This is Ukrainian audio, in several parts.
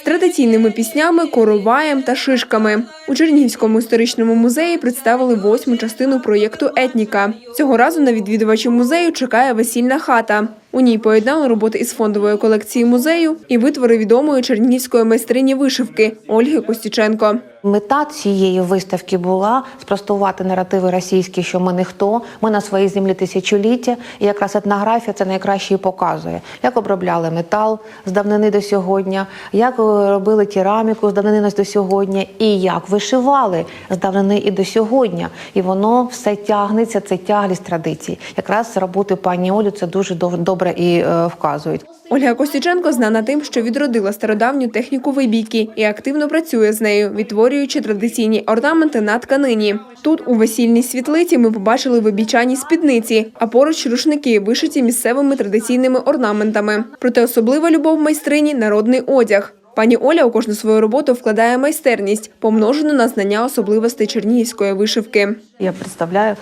з традиційними піснями, короваєм та шишками. У Чернігівському історичному музеї представили восьму частину проєкту Етніка. Цього разу на відвідувачів музею чекає весільна хата. У ній поєднали роботи із фондової колекції музею і витвори відомої чернігівської майстрині вишивки Ольги Костюченко. Мета цієї виставки була спростувати наративи російські, що ми ніхто, ми на своїй землі тисячоліття. І якраз етнографія це найкраще і показує, як обробляли метал з давнини до сьогодні, як робили кераміку з давнини до сьогодні, і як вишивали з давнини і до сьогодні. І воно все тягнеться, це тяглість традицій. Якраз роботи пані Олі це дуже дов- добре і е, вказують. Ольга Костюченко знана тим, що відродила стародавню техніку вибійки і активно працює з нею, відтворюючи традиційні орнаменти на тканині. Тут у весільній світлиці ми побачили вибічані спідниці, а поруч рушники, вишиті місцевими традиційними орнаментами. Проте особлива любов майстрині народний одяг. Пані Оля у кожну свою роботу вкладає майстерність, помножену на знання особливостей чернігівської вишивки. Я представляю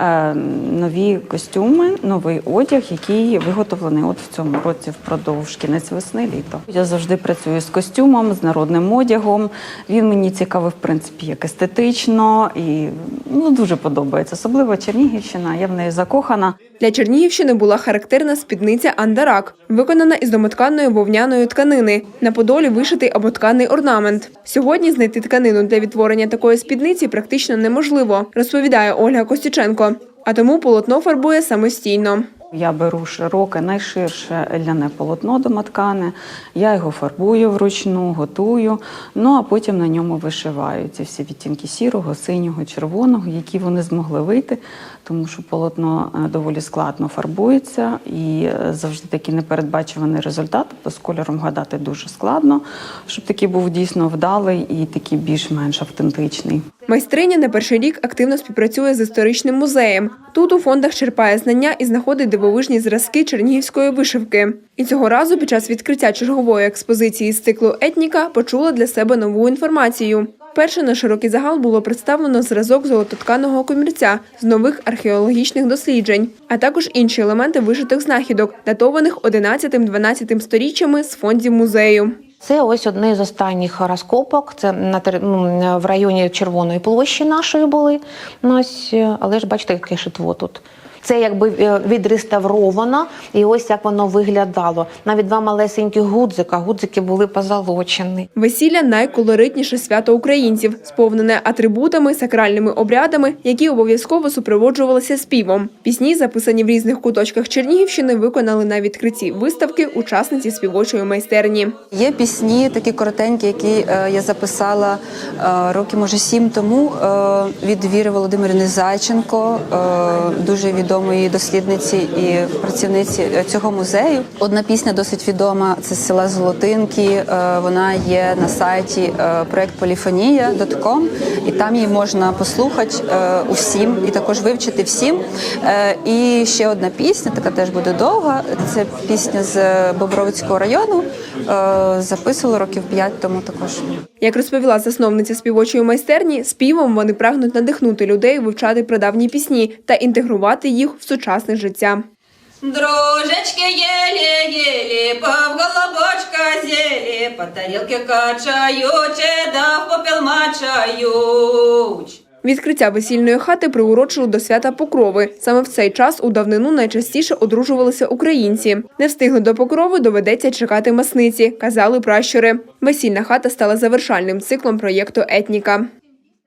е, нові костюми, новий одяг, який виготовлений от в цьому році впродовж кінець весни літо. Я завжди працюю з костюмом, з народним одягом. Він мені цікавий, в принципі, як естетично і ну дуже подобається. Особливо Чернігівщина. Я в неї закохана. Для Чернігівщини була характерна спідниця Андарак, виконана із домотканої вовняної тканини. На подолі вишитий оботканий орнамент. Сьогодні знайти тканину для відтворення такої спідниці практично неможливо, розповідає Ольга Костюченко. А тому полотно фарбує самостійно. Я беру широке, найширше ляне полотно домоткане, я його фарбую вручну, готую, ну а потім на ньому вишиваю ці всі відтінки сірого, синього, червоного, які вони змогли вийти, тому що полотно е, доволі складно фарбується і е, завжди такий непередбачуваний результат, тобто з кольором гадати дуже складно, щоб такий був дійсно вдалий і такий більш-менш автентичний. Майстриня не перший рік активно співпрацює з історичним музеєм. Тут у фондах черпає знання і знаходить дивовижні зразки чернігівської вишивки. І цього разу під час відкриття чергової експозиції з циклу Етніка почула для себе нову інформацію. Перше на широкий загал було представлено зразок золототканого комірця з нових археологічних досліджень, а також інші елементи вишитих знахідок, датованих 11-12 сторіччями з фондів музею. Це ось одне з останніх розкопок. Це на ну, в районі Червоної площі нашої були. Ну, е, але ж бачите, яке шитво тут. Це якби е, відреставровано, і ось як воно виглядало. Навіть два малесенькі гудзика. Гудзики були позолочені. Весілля найколоритніше свято українців, сповнене атрибутами, сакральними обрядами, які обов'язково супроводжувалися співом. Пісні, записані в різних куточках Чернігівщини, виконали на відкритті виставки учасниці співочої майстерні. Є пісні, такі коротенькі, які е, я записала е, роки, може, сім тому від Віри Володимирівни Зайченко, дуже відомої дослідниці і працівниці цього музею. Одна пісня досить відома. Це села Золотинки. Е, вона є на сайті е, проект Поліфонія.com, і там її можна послухати е, усім і також вивчити всім. І ще одна пісня, така теж буде довга. Це пісня з Бобровицького району. Записувала років п'ять тому також. Як розповіла засновниця співочої майстерні, співом вони прагнуть надихнути людей вивчати прадавні пісні та інтегрувати їх в сучасне життя. Дружечки ели-ели, повголобочка зели, по тарелке качаючи, да в попел мачають. Відкриття весільної хати приурочили до свята Покрови. Саме в цей час у давнину найчастіше одружувалися українці. Не встигли до покрови, доведеться чекати масниці, казали пращури. Весільна хата стала завершальним циклом проєкту Етніка.